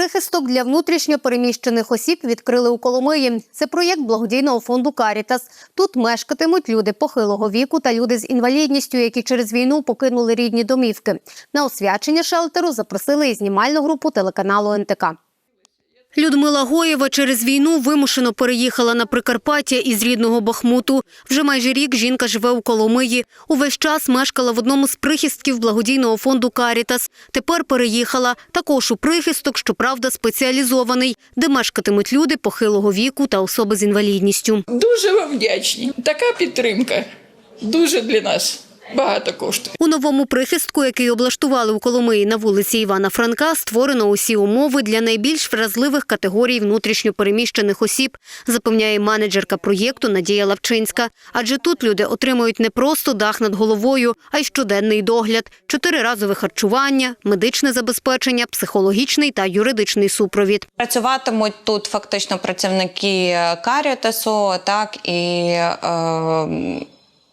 Прихисток для внутрішньо переміщених осіб відкрили у Коломиї. Це проєкт благодійного фонду Карітас. Тут мешкатимуть люди похилого віку та люди з інвалідністю, які через війну покинули рідні домівки. На освячення шелтеру запросили і знімальну групу телеканалу НТК. Людмила Гоєва через війну вимушено переїхала на Прикарпаття із рідного Бахмуту. Вже майже рік жінка живе у Коломиї. Увесь час мешкала в одному з прихистків благодійного фонду Карітас. Тепер переїхала також у прихисток, щоправда, спеціалізований, де мешкатимуть люди похилого віку та особи з інвалідністю. Дуже вам вдячні. Така підтримка дуже для нас багато коштує. У новому прихистку, який облаштували у Коломиї на вулиці Івана Франка, створено усі умови для найбільш вразливих категорій внутрішньо переміщених осіб, запевняє менеджерка проєкту Надія Лавчинська. Адже тут люди отримують не просто дах над головою, а й щоденний догляд, чотириразове харчування, медичне забезпечення, психологічний та юридичний супровід. Працюватимуть тут фактично працівники Карітасу, так і е,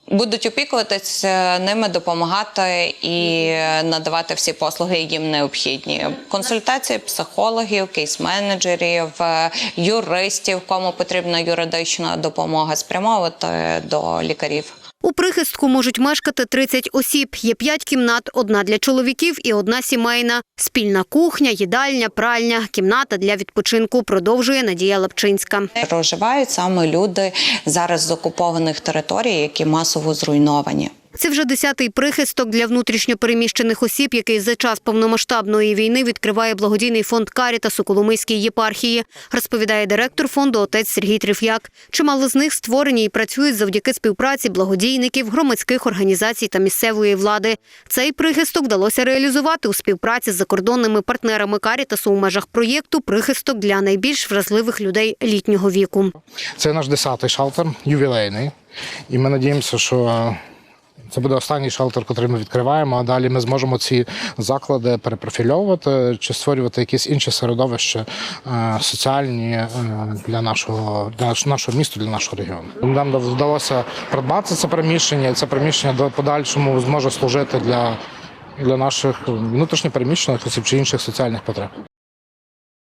будуть опікуватися ними, допомагати і надавати всі послуги, їм необхідні. Консультації психологів, кейс-менеджерів, е, юристів, кому потрібна юридична допомога, спрямовувати до лікарів. У прихистку можуть мешкати 30 осіб. Є 5 кімнат, одна для чоловіків і одна сімейна. Спільна кухня, їдальня, пральня, кімната для відпочинку, продовжує Надія Лапчинська. Проживають саме люди зараз з окупованих територій, які масово зруйновані. Це вже десятий прихисток для внутрішньопереміщених осіб, який за час повномасштабної війни відкриває благодійний фонд Карітас у Коломийській єпархії, розповідає директор фонду отець Сергій Триф'як. Чимало з них створені і працюють завдяки співпраці благодійників, громадських організацій та місцевої влади. Цей прихисток вдалося реалізувати у співпраці з закордонними партнерами Карітасу у межах проєкту Прихисток для найбільш вразливих людей літнього віку. Це наш десятий шелтер, ювілейний. І ми надіємося, що це буде останній шелтер, який ми відкриваємо, а далі ми зможемо ці заклади перепрофільовувати чи створювати якісь інші середовища е, соціальні е, для нашого, для нашого міста, для нашого регіону. Нам вдалося придбати це приміщення, і це приміщення до подальшому зможе служити для, для наших внутрішньопереміщених осіб чи інших соціальних потреб.